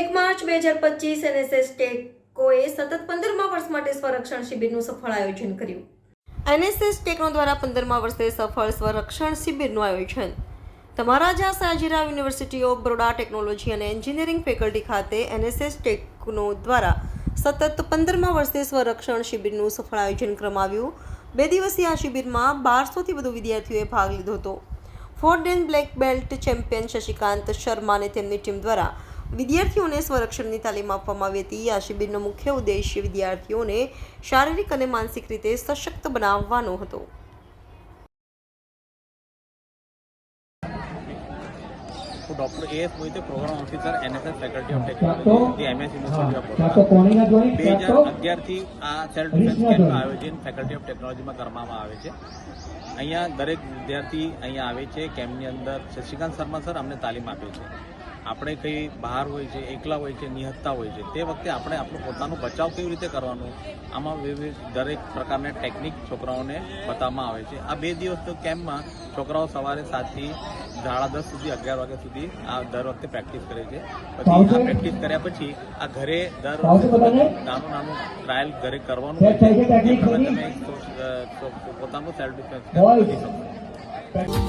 એક માર્ચ બે હજાર પચીસ એનએસએસ ટેકોએ સતત પંદરમા વર્ષ માટે સ્વરક્ષણ શિબિરનું સફળ આયોજન કર્યું. એનએસએસ ટેકનો દ્વારા પંદરમા વર્ષે સફળ સ્વરક્ષણ શિબિરનું આયોજન. તમારા Sayajirao university of Baroda technology અને એન્જિનિયરિંગ ફેકલ્ટી ખાતે એનએસએસ ટેકનો દ્વારા સતત પંદરમા વર્ષે સ્વરક્ષણ શિબિરનું સફળ આયોજન કરવામાં બે દિવસીય આ શિબિરમાં બારસોથી વધુ વિદ્યાર્થીઓએ ભાગ લીધો હતો. Ford and black belt champion Shashikant Sharma અને તેમની ટીમ દ્વારા વિદ્યાર્થીઓને સ્વરક્ષણની તાલીમ આપવામાં આવી હતી. આ શિબિરનો મુખ્ય ઉદ્દેશ વિદ્યાર્થીઓને શારીરિક અને માનસિક રીતે સશક્ત બનાવવાનો હતો. Doctor A S Mohite program officer NSS faculty of technology MS university of બે હજાર અગિયારથી આ સેલ્ફ ડિફેન્સ કેમ્પનું આયોજન ફેકલ્ટી ઓફ ટેકનોલોજીમાં કરવામાં આવે છે. અહીંયા દરેક વિદ્યાર્થી અહીંયા આવે છે. કેમ્પની અંદર શશિકાંત શર્મા સર અમને તાલીમ આપે છે. આપણે કંઈ બહાર હોય છે એકલા હોય છે નિહત્તા હોય છે તે વખતે આપણે આપણું પોતાનું બચાવ કેવી રીતે કરવાનું? આમાં વિવિધ દરેક પ્રકારના ટેકનિક છોકરાઓને બતાવવામાં આવે છે. આ બે દિવસ તો કેમ્પમાં છોકરાઓ સવારે સાતથી સાડા દસ સુધી અગિયાર વાગ્યા સુધી આ દર વખતે પ્રેક્ટિસ કરે છે. પછી આ પ્રેક્ટિસ કર્યા પછી આ ઘરે દર નાનું નાનું ટ્રાયલ ઘરે કરવાનું હોય છે. તમે પોતાનું સેલ્ફ ડિફેન્સ. કરી શકો.